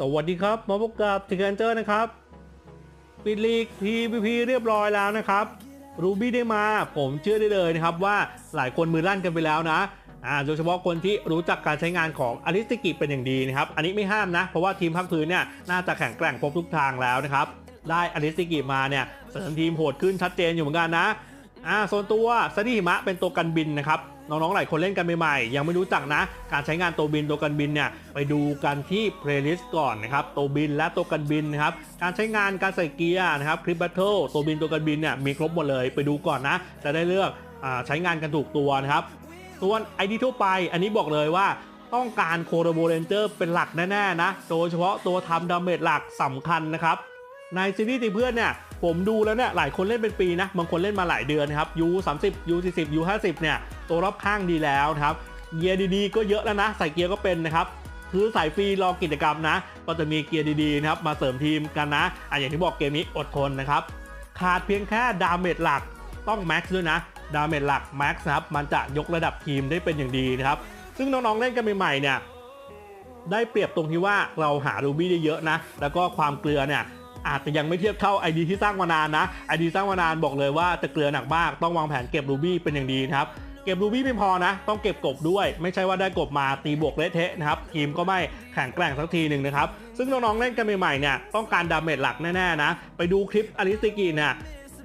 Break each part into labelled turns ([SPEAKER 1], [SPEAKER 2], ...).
[SPEAKER 1] สวัสดีครับ มาพบกับทิกเกนเจอร์นะครับ ปิดลีก PVP เรียบร้อยแล้วนะครับรูบี้ได้มา ผมเชื่อได้เลยนะครับว่าหลายคนมือลั่นกันไปแล้วนะอ่าโดยเฉพาะคนที่รู้จักการใช้งานของอ r ิสติกิเป็นอย่างดีนะครับ อันนี้ไม่ห้ามนะ เพราะว่าทีมภาคพื้นเนี่ยน่าจะแข็งแกร่งครบทุกทางแล้วนะครับ ได้อ r ิสติกิมาเนี่ยเสริมทีมโหดขึ้นชัดเจนอยู่เหมือนกันนะอ่าส่วนตัวซันนี่หิมะเป็นตัวกันบินนะครับ น้องๆหลายคนเล่นกันใหม่ๆยังไม่รู้จักนะ การใช้งานตัวบินตัวกันบินเนี่ยไปดูกันที่เพลย์ลิสต์ก่อนนะครับตัวบินและตัวกันบินนะครับการใช้งานการใส่เกียร์นะครับคลิปแบทเทิลตัวบินตัวกันบินเนี่ยมีครบหมดเลยไปดูก่อนนะ จะได้เลือกอใช้งานกันถูกตัวนะครับส่วนไอดีทั่วไปอันนี้บอกเลยว่าต้องการโคโรโบเรนเจอร์เป็นหลักแน่ๆนะ โดยเฉพาะตัวทำดาเมจหลักสำคัญนะครับ ในซีรีส์ตีเพื่อนเนี่ย ผมดูแล้วเนี่ยหลายคนเล่นเป็นปีนะบางคนเล่นมาหลายเดือนนะครับ U 3 0 U 4 0 U 5 0เนี่ยตัวรอบข้างดีแล้วนะครับเกียร์ดีๆก็เยอะแล้วนะ ใส่เกียร์ก็เป็นนะครับคือสายฟรีรอกิจกรรมนะ ก็จะมีเกียร์ดีๆนะครับมาเสริมทีมกันนะอะอย่างที่บอกเกมนี้อดทนนะครับขาดเพียงแค่ดาเมจหลักต้องแม็กซ์ด้วยนะดาเมจหลักแม็กซ์นะครับมันจะยกระดับทีมได้เป็นอย่างดีนะครับซึ่งน้องๆเล่นกันใหม่ๆเนี่ยได้เปรียบตรงที่ว่าเราหารูบี้ได้เยอะนะ แล้วก็ความเกลือเนี่ย อาจจะยังไม่เทียบเท่า ID ที่สร้างมานานนะ ID สร้างมานานบอกเลยว่าจะเกลือหนักมากต้องวางแผนเก็บรูบี้เป็นอย่างดีนะครับเก็บรูบี้ไม่พอนะ ต้องเก็บกบด้วย ไม่ใช่ว่าได้กบมาตีบวกเละเทะนะครับ ทีมก็ไม่แข็งแกร่งสักทีหนึ่งนะครับ ซึ่งน้องๆเล่นกันใหม่ๆเนี่ยต้องการดาเมจหลักแน่ๆนะ ไปดูคลิปอลิสติกีเนี่ย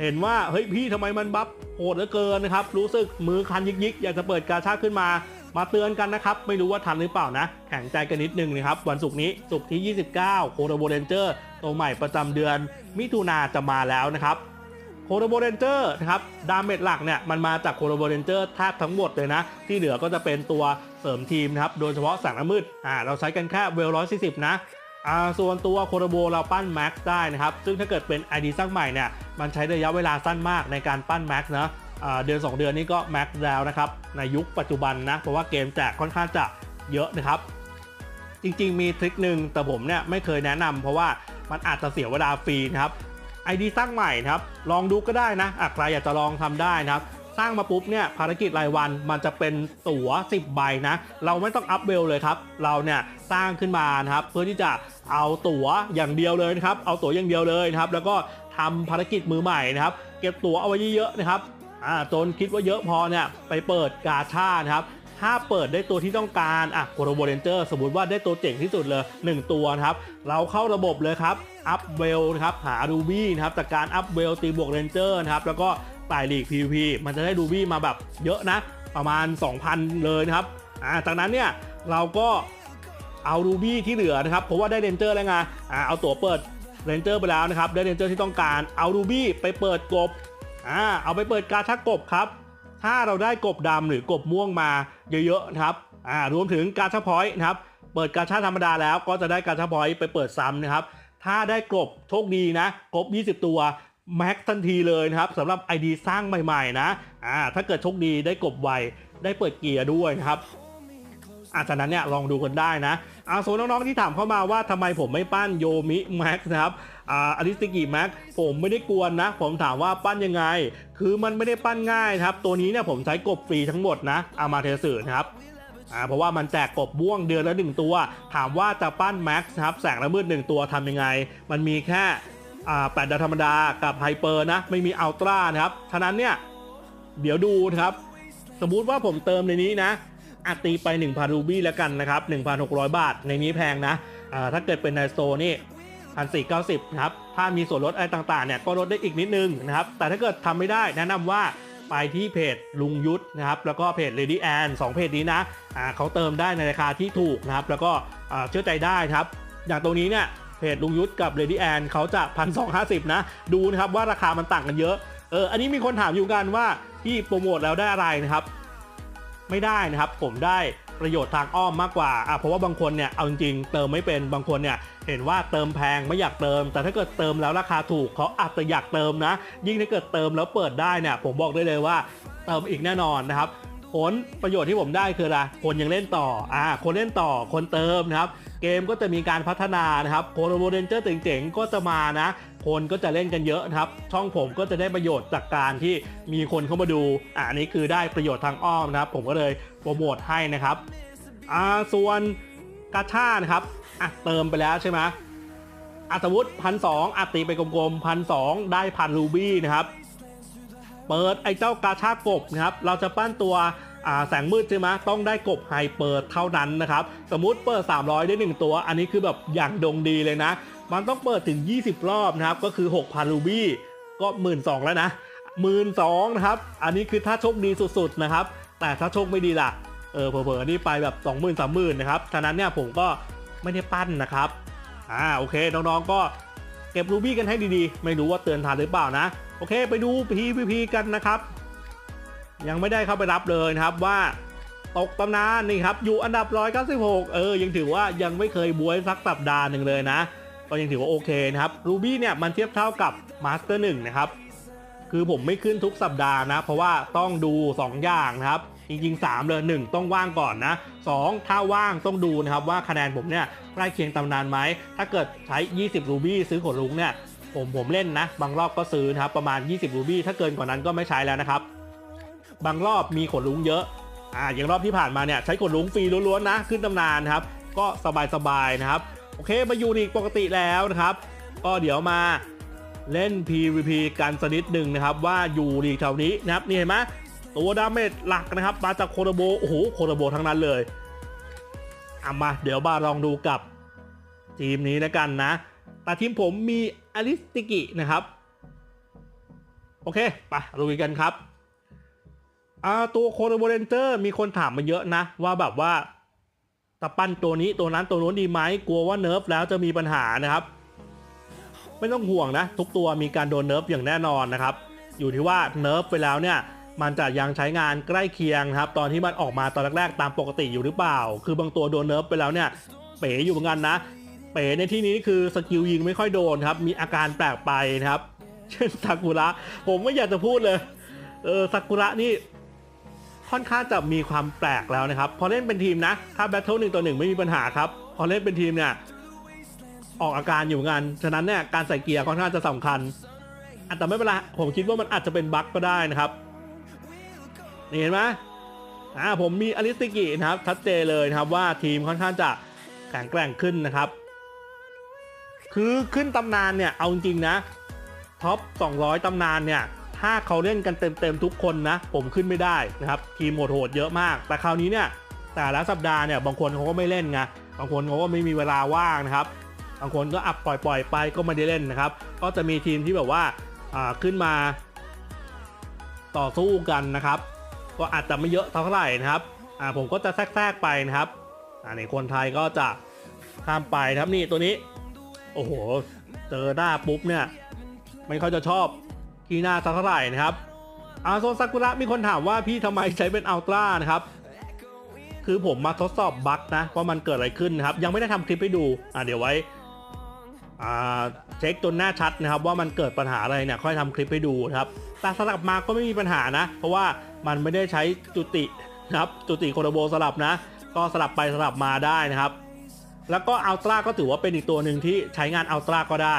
[SPEAKER 1] เห็นว่า เฮ้ยพี่ทำไมมันบัฟโหดเหลือเกินนะครับ รู้สึกมือคันยิกๆ อยากจะเปิดกาชาขึ้นมา มาเตือนกันนะครับ ไม่รู้ว่าทันหรือเปล่านะ แข็งใจกันนิดนึงนะครับ วันศุกร์นี้ศุกร์ที่ 29 โคโรโบเรนเจอร์ตัวใหม่ประจำเดือนมิถุนาจะมาแล้วนะครับโคโรโบเรนเจอร์นะครับดาเมจหลักเนี่ยมันมาจากโคโรโบเรนเจอร์แทบทั้งหมดเลยนะ ที่เหลือก็จะเป็นตัวเสริมทีมนะครับ โดยเฉพาะแสงน้ำมืดอ่าเราใช้กันแค่เวลร้อยสี่สิบนะอ่าส่วนตัวโคโรโบเราปั้นแม็กซ์ได้นะครับ ซึ่งถ้าเกิดเป็น ID สร้างใหม่เนี่ยมันใช้ระยะเวลาสั้นมากในการปั้นแม็กนะอ่า เดือน 2 เดือนนี้ก็แม็กแล้วนะครับในยุคปัจจุบันนะ เพราะว่าเกมแจกค่อนข้างจะเยอะนะครับ จริงๆมีทริคหนึ่งแต่ผมเนี่ยไม่เคยแนะนำเพราะว่ามันอาจจะเสียเวลาฟรีนะครับ ID สร้างใหม่นะครับ ลองดูก็ได้นะใครอยากจะลองทำได้นะครับสร้างมาปุ๊บเนี่ยภารกิจรายวันมันจะเป็นตั๋ว 10 ใบนะ เราไม่ต้องอัพเวลเลยครับ เราเนี่ยสร้างขึ้นมานะครับ เพื่อที่จะเอาตั๋วอย่างเดียวเลยนะครับ เอาตั๋วอย่างเดียวเลยนะครับ แล้วก็ทำภารกิจมือใหม่นะครับ เก็บตั๋วเอาไว้เยอะๆนะครับ อ่าจนคิดว่าเยอะพอเนี่ยไปเปิดกาชานะครับถ้าเปิดได้ตัวที่ต้องการอะโคโรโบเรนเจอร์สมมติว่าได้ตัวเจ๋งที่สุดเลย 1 ตัวนะครับ เราเข้าระบบเลยครับ อัพเวลนะครับ หารูบี้นะครับ จากการอัพเวลตีบวกเรนเจอร์นะครับ แล้วก็ไต่ลีก PVP มันจะได้รูบี้มาแบบเยอะนะ ประมาณ 2,000 เลยนะครับ อ่า จากนั้นเนี่ย เราก็เอารูบี้ที่เหลือนะครับ เพราะว่าได้เรนเจอร์แล้วไง อ่า เอาตัวเปิดเรนเจอร์ไปแล้วนะครับ ได้เรนเจอร์ที่ต้องการ เอารูบี้ไปเปิดกบ อ่าเอาไปเปิดกาชักกบครับ ถ้าเราได้กบดำหรือกบม่วงมาเยอะๆนะครับอ่ารวมถึงกาชาพอยต์นะครับเปิดกาชาธรรมดาแล้วก็จะได้กาชาพอยต์ไปเปิดซ้ำนะครับ ถ้าได้กบโชคดีนะกบ 20 ตัวแม็กทันทีเลยนะครับสำหรับ ID สร้างใหม่ๆนะอ่าถ้าเกิดโชคดีได้กบไวได้เปิดเกียร์ด้วยนะครับ อาจากนั้นเนี่ยลองดูกันได้นะอ่าส่วนน้องๆที่ถามเข้ามาว่าทำไมผมไม่ปั้นโยมิแม็กนะครับอ่าอริสติกิแม็กผมไม่ได้กวนนะ ผมถามว่าปั้นยังไง คือมันไม่ได้ปั้นง่ายครับ ตัวนี้เนี่ยผมใช้กบฟรีทั้งหมดนะอามาเทสืนะครับอ่าเพราะว่ามันแจกกบบ้วงเดือนละหนึ่งตัว ถามว่าจะปั้นแม็กซ์นะครับแสงระมืดหนึ่งตัวทำยังไง มันมีแค่อ่าแปดดาวธรรมดากับไฮเปอร์นะ ไม่มีอัลตร้านะครับฉะนั้นเนี่ย เดี๋ยวดูนะครับ สมมุติว่าผมเติมในนี้นะ อาตีไป 1,000 รูบี้แล้วกันนะครับ 1,600 บาท ในนี้แพงนะอ่าถ้าเกิดเป็นในสโตร์นี่1,490นะครับ ถ้ามีส่วนลดอะไรต่างๆเนี่ยก็ลดได้อีกนิดนึงนะครับ แต่ถ้าเกิดทำไม่ได้แนะนำว่าไปที่เพจลุงยุทธนะครับ แล้วก็เพจ Lady Ann สองเพจนี้นะเขาเติมได้ในราคาที่ถูกนะครับ แล้วก็เชื่อใจได้ครับ อย่างตรงนี้เนี่ยเพจลุงยุทธกับ Lady Ann เขาจะ 1,250 นะ ดูนะครับว่าราคามันต่างกันเยอะ เออ อันนี้มีคนถามอยู่กันว่าที่โปรโมทแล้วได้อะไรนะครับ ไม่ได้นะครับ ผมได้ประโยชน์ทางอ้อมมากกว่าอะเพราะว่าบางคนเนี่ยเอาจริงเติมไม่เป็นบางคนเนี่ยเห็นว่าเติมแพงไม่อยากเติม แต่ถ้าเกิดเติมแล้วราคาถูกเขาอาจจะอยากเติมนะ ยิ่งถ้าเกิดเติมแล้วเปิดได้เนี่ยผมบอกได้เลยว่าเติมอีกแน่นอนนะครับผลประโยชน์ที่ผมได้คืออะไรคนยังเล่นต่ออ่าคนเล่นต่อคนเติมนะครับ เกมก็จะมีการพัฒนานะครับโคโรโบเรนเจอร์เจ๋งๆก็จะมานะ คนก็จะเล่นกันเยอะครับ ช่องผมก็จะได้ประโยชน์จากการที่มีคนเข้ามาดูอ่าอันนี้คือได้ประโยชน์ทางอ้อมนะครับ ผมก็เลยโปรโมทให้นะครับอ่าส่วนกาชานะครับอะเติมไปแล้วใช่ไหมอะสมมติพันสองอะตีไปกลมๆพันสองได้พันรูบี้นะครับ เปิดไอ้เจ้ากาชาดกบนะครับ เราจะปั้นตัวแสงมืดใช่ไหมต้องได้กบไฮเปิดเท่านั้นนะครับ สมมุติเปิด 300 ได้ 1 ตัว อันนี้คือแบบอย่างดงดีเลยนะ มันต้องเปิดถึง 20 รอบนะครับ ก็คือ 6,000 รูบี้ก็1 2ื่นแล้วนะหมื่นสองนะครับ อันนี้คือถ้าโชคดีสุดๆนะครับ แต่ถ้าโชคไม่ดีล่ะ เออเผลอๆนี่ไปแบบ 20,000 30,000นะครับ ฉะนั้นเนี่ยผมก็ไม่ได้ปั้นนะครับ อ่าโอเคน้องๆก็เก็บรูบี้กันให้ดีๆ ไม่รู้ว่าเตือนทันหรือเปล่านะ โอเคไปดู PVP กันนะครับ ยังไม่ได้เข้าไปรับเลยนะครับว่าตกตำนานนี่ครับอยู่อันดับ 196 เออยังถือว่ายังไม่เคยบวยสักสัปดาห์หนึ่งเลยนะ ก็ยังถือว่าโอเคนะครับรูบี้เนี่ยมันเทียบเท่ากับมาสเตอร์หนึ่งนะครับ คือผมไม่ขึ้นทุกสัปดาห์นะ เพราะว่าต้องดู 2 อย่างนะครับ จริงๆ 3 เลย 1 ต้องว่างก่อนนะ 2 ถ้าว่างต้องดูนะครับ ว่าคะแนนผมเนี่ยใกล้เคียงตำนานไหม ถ้าเกิดใช้ 20รูบี้ซื้อขนลุงเนี่ยผมผมเล่นนะ บางรอบก็ซื้อนะครับประมาณ 20รูบี้ถ้าเกินกว่านั้นก็ไม่ใช้แล้วนะครับ บางรอบมีขนลุงเยอะอ่าอย่างรอบที่ผ่านมาเนี่ยใช้ขนลุงฟรีล้วนๆนะ ขึ้นตำนานนะครับก็สบายๆนะครับ โอเคมาอยู่ในปกติแล้วนะครับ ก็เดี๋ยวมาเล่น PVP กันสักนิดหนึ่งนะครับ ว่าอยู่ลีกแถวนี้นะครับนี่เห็นไหมตัวดาเมจหลักนะครับ มาจากโคโรโบโอ้โหโคโรโบทั้งนั้นเลยเอามาเดี๋ยวมาลองดูกับทีมนี้แล้วกันนะ แต่ทีมผมมีอลิสติกินะครับ โอเคไปลุยกันครับอ่าตัวโคโรโบเรนเจอร์มีคนถามมาเยอะนะ ว่าแบบว่า ตะปั้นตัวนี้ตัวนั้นตัวนู้นดีไหมกลัวว่าเนิร์ฟแล้วจะมีปัญหานะครับ ไม่ต้องห่วงนะ ทุกตัวมีการโดนเนิร์ฟอย่างแน่นอนนะครับ อยู่ที่ว่าเนิร์ฟไปแล้วเนี่ยมันจะยังใช้งานใกล้เคียงครับ ตอนที่มันออกมาตอนแรกๆตามปกติอยู่หรือเปล่า คือบางตัวโดนเนิร์ฟไปแล้วเนี่ยเป๋อยู่เหมือนกันนะ เป๋ในที่นี้คือสกิลยิงไม่ค่อยโดนครับ มีอาการแปลกไปนะครับ เช่นซากุระผมไม่อยากจะพูดเลย เออซากุระนี่ ค่อนข้างจะมีความแปลกแล้วนะครับ พอเล่นเป็นทีมนะ ถ้าแบทเทิลหนึ่งต่อหนึ่งไม่มีปัญหาครับ พอเล่นเป็นทีมเนี่ยออกอาการอยู่งาน ฉะนั้นเนี่ยการใส่เกียร์ค่อนข้างจะสำคัญแต่ไม่เป็นไรผมคิดว่ามันอาจจะเป็นบั๊กก็ได้นะครับเห็นไหมอ่าผมมีอลิสติกินะครับชัดเจนเลยนะครับว่าทีมค่อนข้างจะแข็งแกร่งขึ้นนะครับ คือขึ้นตำนานเนี่ยเอาจริงนะท็อป 200 ตำนานเนี่ย ถ้าเขาเล่นกันเต็มๆทุกคนนะ ผมขึ้นไม่ได้นะครับทีมโหดๆเยอะมาก แต่คราวนี้เนี่ยแต่ละสัปดาห์เนี่ยบางคนเขาก็ไม่เล่นไงบางคนเขาก็ไม่มีเวลาว่างนะครับ บางคนก็อัพปล่อยๆไปก็ไม่ได้เล่นนะครับ ก็จะมีทีมที่แบบว่าอ่าขึ้นมา ต่อสู้กันนะครับ ก็อาจจะไม่เยอะเท่าไหร่นะครับอ่าผมก็จะแทรกๆไปนะครับอ่าในคนไทยก็จะข้ามไปครับนี่ตัวนี้ โอ้โห เจอหน้าปุ๊บเนี่ยไม่ค่อยจะชอบ กีหน้าสักเท่าไหร่นะครับอาโซนซากุระมีคนถามว่าพี่ทำไมใช้เป็นอัลตร้านะครับ คือผมมาทดสอบบั๊กนะว่ามันเกิดอะไรขึ้นนะครับ ยังไม่ได้ทำคลิปให้ดูอ่าเดี๋ยวไว้อ่าเช็คจนหน้าชัดนะครับ ว่ามันเกิดปัญหาอะไรเนี่ยค่อยทำคลิปให้ดูนะครับแต่สลับมาก็ไม่มีปัญหานะ เพราะว่ามันไม่ได้ใช้จุตินะครับจุติโคโดโบสลับนะ ก็สลับไปสลับมาได้นะครับ แล้วก็อัลตร้าก็ถือว่าเป็นอีกตัวหนึ่งที่ใช้งานอัลตร้าก็ได้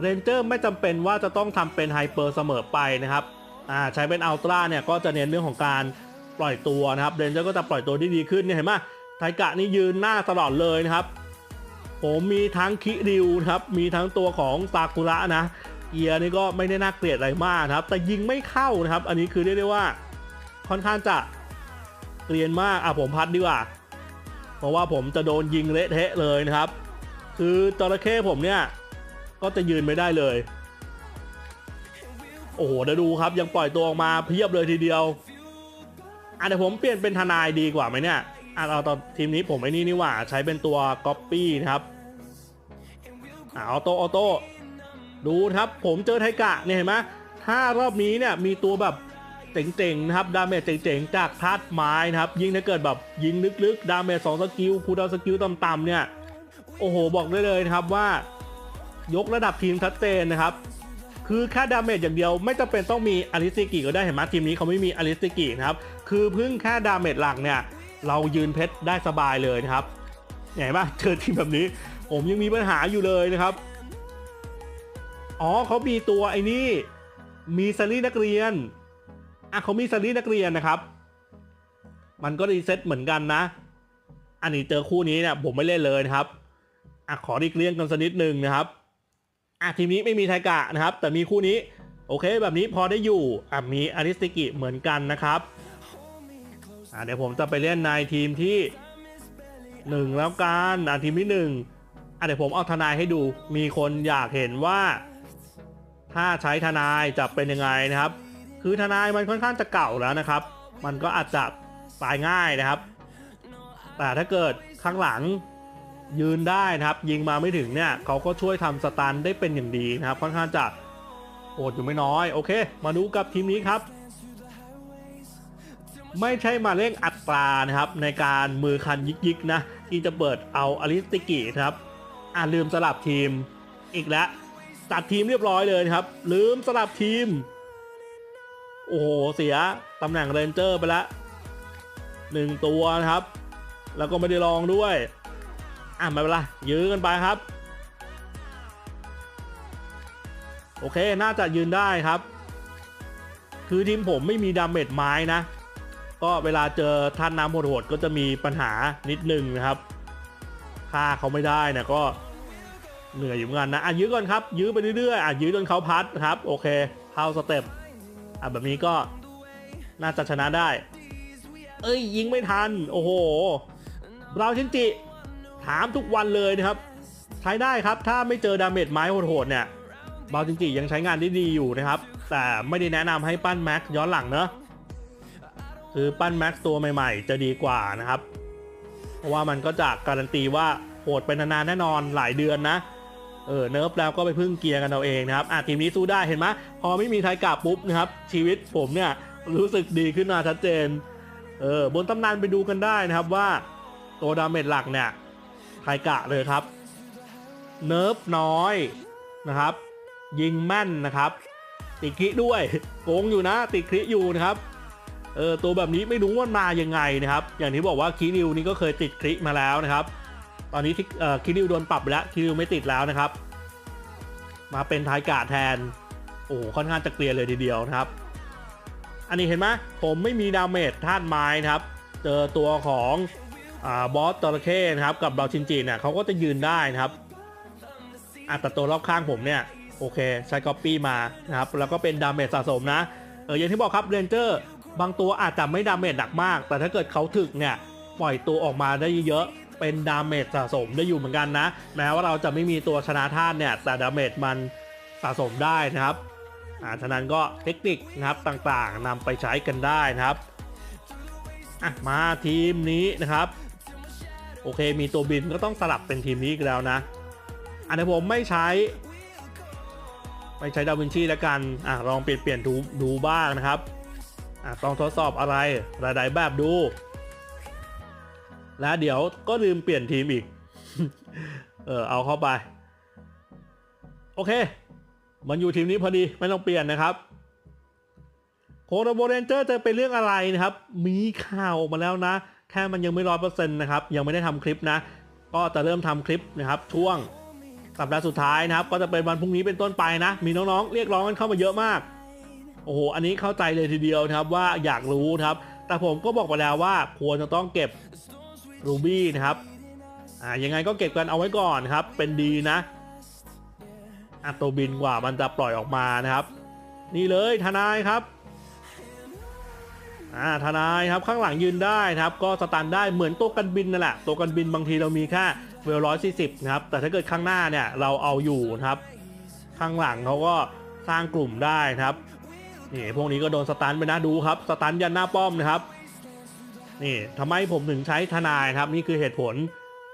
[SPEAKER 1] เรนเจอร์ไม่จำเป็นว่าจะต้องทำเป็นไฮเปอร์เสมอไปนะครับอ่าใช้เป็นอัลตร้าเนี่ยก็จะเน้นเรื่องของการปล่อยตัวนะครับเรนเจอร์ก็จะปล่อยตัวที่ดีขึ้นเนี่ยเห็นไหมไทกะนี่ยืนหน้าตลอดเลยนะครับผมมีทั้งคิริวนะครับมีทั้งตัวของซากุระนะเกียร์นี่ก็ไม่ได้น่าเกลียดอะไรมากนะครับ แต่ยิงไม่เข้านะครับ อันนี้คือเรียกได้ว่าค่อนข้างจะเกลียนมากอะผมพัดดีกว่า เพราะว่าผมจะโดนยิงเละเทะเลยนะครับ คือจระเข้ผมเนี่ย ก็จะยืนไม่ได้เลย โอ้โหเดี๋ยวดูครับยังปล่อยตัวออกมาเพียบเลยทีเดียวอะเดี๋ยวผมเปลี่ยนเป็นทนายดีกว่าไหมเนี่ยอะเอาตอนทีมนี้ผมไอ้นี่นี่หว่าใช้เป็นตัวก๊อปปี้นะครับอะออโต้ออโต้ดูครับ ผมเจอไทกะเนี่ยเห็นไหมถ้ารอบนี้เนี่ยมีตัวแบบเจ๋งๆนะครับดาเมจเจ๋งๆจากธาตุไม้นะครับ ยิงถ้าเกิดแบบยิงลึกๆ ดาเมจสองสกิลคูดาวสกิลต่ำๆเนี่ย โอ้โห บอกได้เลยนะครับว่า ยกระดับทีมชัดเจนนะครับ คือแค่ดาเมจอย่างเดียวไม่จำเป็นต้องมีอลิสติกิก็ได้เห็นไหมทีมนี้เขาไม่มีอลิสติกินะครับ คือเพิ่งแค่ดาเมจหลักเนี่ย เรายืนเพชรได้สบายเลยนะครับเห็นไหมเจอทีมแบบนี้ ผมยังมีปัญหาอยู่เลยนะครับ อ๋อเขามีตัวไอ้นี่ มีซารีนักเรียนอะเขามีซารีนักเรียนนะครับ มันก็รีเซ็ตเหมือนกันนะ อันนี้เจอคู่นี้เนี่ยผมไม่เล่นเลยนะครับอะขอรีกลี่ยงกันสักนิดหนึ่งนะครับ อะทีมนี้ไม่มีไทกะนะครับ แต่มีคู่นี้ โอเค แบบนี้พอได้อยู่อะมีอาริสติกิเหมือนกันนะครับอะเดี๋ยวผมจะไปเล่นในทีมที่หนึ่งแล้วกันอะทีมที่หนึ่งอะเดี๋ยวผมเอาทนายให้ดู มีคนอยากเห็นว่า ถ้าใช้ทนายจะเป็นยังไงนะครับ คือทนายมันค่อนข้างจะเก่าแล้วนะครับ มันก็อาจจะตายง่ายนะครับ แต่ถ้าเกิดข้างหลัง ยืนได้นะครับ ยิงมาไม่ถึงเนี่ยเขาก็ช่วยทำสตันได้เป็นอย่างดีนะครับ ค่อนข้างจะโหดอยู่ไม่น้อย โอเค มาดูกับทีมนี้ครับ ไม่ใช่มาเร่งอัตรานะครับ ในการมือคันยิกๆนะที่จะเปิดเอาอลิสติกิครับอ่าลืมสลับทีมอีกแล้วจัดทีมเรียบร้อยเลยครับ ลืมสลับทีม โอ้โห เสียตำแหน่งเรนเจอร์ไปล้วหนึ่งตัวนะครับ แล้วก็ไม่ได้ลองด้วย อะไม่เป็นไรยื้อกันไปครับ โอเคน่าจะยืนได้ครับ คือทีมผมไม่มีดาเมจไม้นะ ก็เวลาเจอท่านน้ำโหดๆก็จะมีปัญหานิดนึงนะครับฆ่าเขาไม่ได้นะก็เหนื่อยอยู่เหมือนกันนะอะยื้อก่อนครับ ยื้อไปเรื่อยๆอะยื้อจนเขาพัดครับ โอเคเข้าสเต็ปอะแบบนี้ก็น่าจะชนะได้ เอ้ยยิงไม่ทัน โอ้โห เราชินจิ ถามทุกวันเลยนะครับ ใช้ได้ครับถ้าไม่เจอดาเมจไม้โหดๆเนี่ยบาจินจิยังใช้งานได้ดีอยู่นะครับ แต่ไม่ได้แนะนำให้ปั้นแม็กย้อนหลังเนอะคือปั้นแม็กตัวใหม่ๆ จะดีกว่านะครับ เพราะว่ามันก็จะการันตีว่าโหดไปนานๆแน่นอนหลายเดือนนะเออเนิร์ฟแล้วก็ไปพึ่งเกียร์กันเอาเองนะครับอะทีมนี้สู้ได้เห็นไหมพอไม่มีไทยกาปุ๊บนะครับ ชีวิตผมเนี่ยรู้สึกดีขึ้นมาชัดเจนเออบนตำนานไปดูกันได้นะครับว่าตัวดาเมจหลักเนี่ย ไทยกะเลยครับ เนิร์ฟน้อยนะครับ ยิงแม่นนะครับ ติดคลิด้วยโกงอยู่นะ ติดคลิอยู่นะครับเออตัวแบบนี้ไม่รู้ว่ามายังไงนะครับ อย่างที่บอกว่าคิริวนี่ก็เคยติดคลิมาแล้วนะครับ ตอนนี้ที่เออคิริวโดนปรับไปแล้วคิริวไม่ติดแล้วนะครับ มาเป็นท้ายกาดแทน โอ้โหค่อนข้างจะเกลียเลยทีเดียวนะครับ อันนี้เห็นไหมผมไม่มีดาเมจธาตุไม้นะครับ เจอตัวของ บอสตอร์เคนะครับกับเราชินจิเนี่ยเขาก็จะยืนได้นะครับอะแต่ตัวรอบข้างผมเนี่ยโอเคใช้ก๊อปปี้มานะครับแล้วก็เป็นดาเมจสะสมนะเอออย่างที่บอกครับเรนเจอร์บางตัวอาจจะไม่ดาเมจหนักมาก แต่ถ้าเกิดเขาถึกเนี่ยปล่อยตัวออกมาได้เยอะเป็นดาเมจสะสมได้อยู่เหมือนกันนะแม้ว่าเราจะไม่มีตัวชนะธาตุเนี่ยแต่ดาเมจมันสะสมได้นะครับอ่าฉะนั้นก็เทคนิคนะครับต่างๆนำไปใช้กันได้นะครับอะมาทีมนี้นะครับ โอเค มีตัวบินก็ต้องสลับเป็นทีมนี้อีกแล้วนะ อันนี้ผมไม่ใช้ไม่ใช้ดาวินชีแล้วกัน อะลองเปลี่ยนเปลี่ยนดูดูบ้างนะครับ อะต้องทดสอบอะไรหลายๆแบบดู แล้วเดี๋ยวก็ลืมเปลี่ยนทีมอีก เออเอาเข้าไป โอเค มันอยู่ทีมนี้พอดีไม่ต้องเปลี่ยนนะครับโคโรโบเรนเจอร์จะเป็นเรื่องอะไรนะครับ มีข่าวออกมาแล้วนะ แค่มันยังไม่ร้อยเปอร์เซ็นต์นะครับยังไม่ได้ทำคลิปนะ ก็จะเริ่มทำคลิปนะครับช่วงสัปดาห์สุดท้ายนะครับ ก็จะเป็นวันพรุ่งนี้เป็นต้นไปนะ มีน้องๆ เรียกร้องกันเข้ามาเยอะมาก โอ้โห อันนี้เข้าใจเลยทีเดียวนะครับว่าอยากรู้นะครับ แต่ผมก็บอกไปแล้วว่าควรจะต้องเก็บรูบี้นะครับ อ่า ยังไงก็เก็บกันเอาไว้ก่อนครับ เป็นดีนะอะตัวบินกว่ามันจะปล่อยออกมานะครับ นี่เลยทนายครับ อ่าทนายครับข้างหลังยืนได้นะครับก็สตันได้เหมือนตัวกันบินนั่นแหละตัวกันบินบางทีเรามีแค่เวลร้อยสี่สิบนะครับแต่ถ้าเกิดข้างหน้าเนี่ยเราเอาอยู่นะครับ ข้างหลังเขาก็สร้างกลุ่มได้นะครับนี่พวกนี้ก็โดนสตันไปนะดูครับสตันยันหน้าป้อมนะครับนี่ทำไมผมถึงใช้ทนายครับนี่คือเหตุผล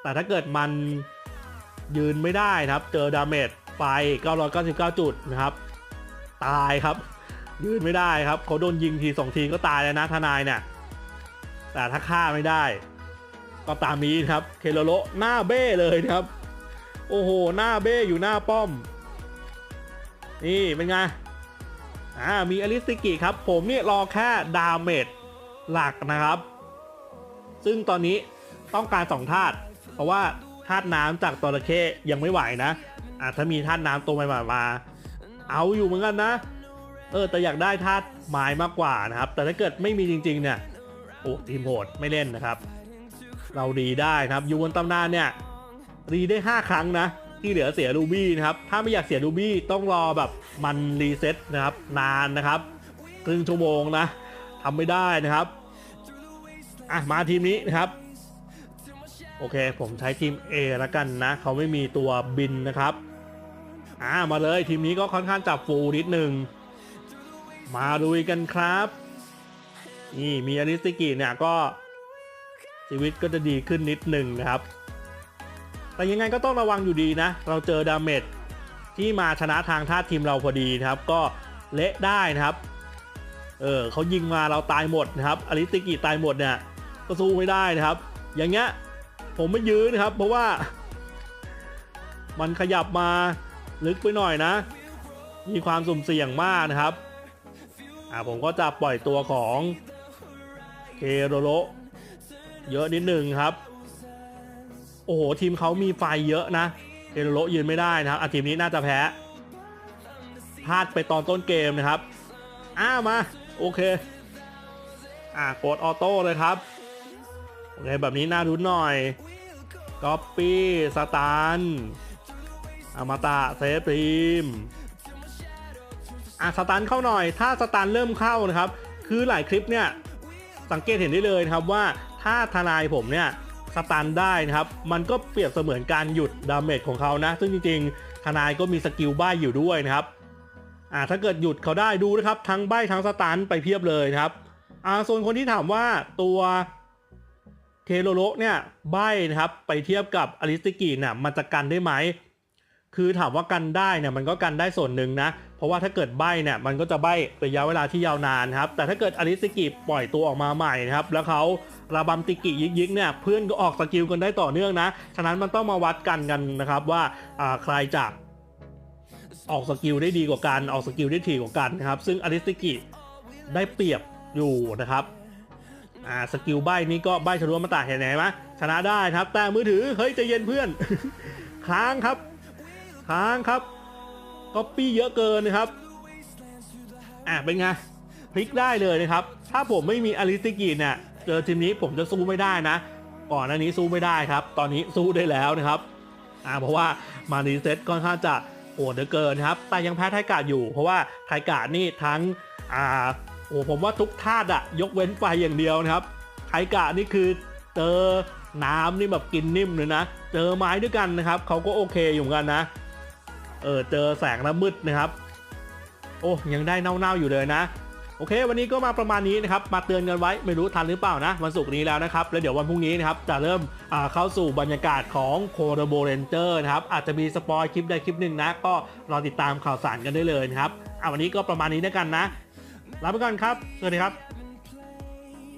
[SPEAKER 1] แต่ถ้าเกิดมันยืนไม่ได้นะครับ เจอดาเมจไป 999 จุดนะครับ ตายครับ ยืนไม่ได้ครับเขาโดนยิงทีสองทีก็ตายแล้วนะทนายเนี่ยแต่ถ้าฆ่าไม่ได้ ก็ตามนี้ครับ เคโลโลหน้าเบ้เลยครับ โอ้โห หน้าเบ้อยู่หน้าป้อม นี่เป็นไงอ่ามีอลิสติกิครับ ผมเนี่ยรอแค่ดาเมจหลักนะครับ ซึ่งตอนนี้ต้องการสองธาตุเพราะว่าธาตุน้ำจากตระเข้ยังไม่ไหวนะอ่าถ้ามีธาตุน้ำตัวใหม่มา เอาอยู่เหมือนกันนะ เออแต่อยากได้ธาตุไม้มากกว่านะครับ แต่ถ้าเกิดไม่มีจริง ๆ เนี่ยโอ้ทีมโหดไม่เล่นนะครับ เราดีได้นะครับอยู่บนตำนานเนี่ยรีได้ 5 ครั้งนะ ที่เหลือเสียรูบี้นะครับ ถ้าไม่อยากเสียรูบี้ต้องรอแบบมันรีเซ็ตนะครับ นานนะครับครึ่งชั่วโมงนะทำไม่ได้นะครับอะมาทีมนี้นะครับ โอเค ผมใช้ทีม A แล้วกันนะ เขาไม่มีตัวบินนะครับอ่ามาเลยทีมนี้ก็ค่อนข้างจับฟูนิดหนึ่ง มาลุยกันครับ นี่มีอนิสติกิเนี่ยก็ชีวิตก็จะดีขึ้นนิดหนึ่งนะครับ แต่ยังไงก็ต้องระวังอยู่ดีนะ เราเจอดาเมจที่มาชนะทางท่าทีมเราพอดีนะครับ ก็เละได้นะครับ เออเขายิงมาเราตายหมดนะครับอลิสติกิตายหมดเนี่ยก็สู้ไม่ได้นะครับ อย่างเงี้ยผมไม่ยื้อนะครับ เพราะว่า มันขยับมาลึกไปหน่อยนะ มีความสุ่มเสี่ยงมากนะครับ อ่าผมก็จะปล่อยตัวของเคโรโรเยอะนิดหนึ่งครับ โอ้โห ทีมเขามีไฟเยอะนะเคโรโรยืนไม่ได้นะครับอาทีมนี้น่าจะแพ้พลาดไปตอนต้นเกมนะครับอ้ามา โอเค อ่ากดออโต้เลยครับ โอเค แบบนี้น่ารุ้นหน่อยก๊อปปี้สตาร์นอมาตะเซฟทีม อะสตันเข้าหน่อย ถ้าสตันเริ่มเข้านะครับ คือหลายคลิปเนี่ยสังเกตเห็นได้เลยนะครับว่าถ้าทนายผมเนี่ยสตันได้นะครับ มันก็เปรียบเสมือนการหยุดดาเมจของเขานะ ซึ่งจริงๆทนายก็มีสกิลบ้ายอยู่ด้วยนะครับอ่าถ้าเกิดหยุดเขาได้ดูนะครับ ทั้งใบทั้งสตันไปเพียบเลยครับอ่าส่วนคนที่ถามว่าตัวเคโรโรเนี่ยใบนะครับไปเทียบกับอลิสติกิเนี่ยมันจะกันได้ไหม คือถามว่ากันได้เนี่ยมันก็กันได้ส่วนหนึ่งนะ เพราะว่าถ้าเกิดใบเนี่ยมันก็จะใบระยะเวลาที่ยาวนานครับ แต่ถ้าเกิดอลิสกิปล่อยตัวออกมาใหม่นะครับ แล้วเขาระบำติกิยิกๆเนี่ยเพื่อนก็ออกสกิลกันได้ต่อเนื่องนะ ฉะนั้นมันต้องมาวัดกันกันนะครับว่าอ่าใครจะออกสกิลได้ดีกว่ากันออกสกิลได้ถี่กว่ากันนะครับซึ่งอลิสกิได้เปรียบอยู่นะครับอ่าสกิลใบนี้ก็ใบชะลวมาตาเห็นไหมชนะได้ครับแต่มือถือเฮ้ยใจเย็นเพื่อน ค้างครับ ค้างครับ ก๊อปปี้เยอะเกินนะครับ อะเป็นไงพลิกได้เลยนะครับ ถ้าผมไม่มีอลิสติกีเนี่ยเจอทีมนี้ผมจะสู้ไม่ได้นะ ก่อนหน้านี้สู้ไม่ได้ครับ ตอนนี้สู้ได้แล้วนะครับอ่าเพราะว่ามารีเซ็ตค่อนข้างจะโหดเหลือเกินนะครับ แต่ยังแพ้ไทกาดอยู่ เพราะว่าไทกาดนี่ทั้งอ่าโอ้ผมว่าทุกธาตุอะยกเว้นไฟอย่างเดียวนะครับไทกาดนี่คือเจอน้ำนี่แบบกินนิ่มเลยนะ เจอไม้ด้วยกันนะครับเขาก็โอเคอยู่กันนะ เออเจอแสงแล้วมืดนะครับ โอ้ยังได้เน่าๆอยู่เลยนะ โอเค วันนี้ก็มาประมาณนี้นะครับ มาเตือนกันไว้ไม่รู้ทันหรือเปล่านะ วันศุกร์นี้แล้วนะครับ แล้วเดี๋ยววันพรุ่งนี้นะครับจะเริ่มเข้าสู่บรรยากาศของโคโรโบเรนเจอร์นะครับ อาจจะมีสปอยคลิปใดคลิปหนึ่งนะ ก็รอติดตามข่าวสารกันได้เลยนะครับอ่าวันนี้ก็ประมาณนี้แล้วกันนะลาไปก่อนครับ สวัสดีครับ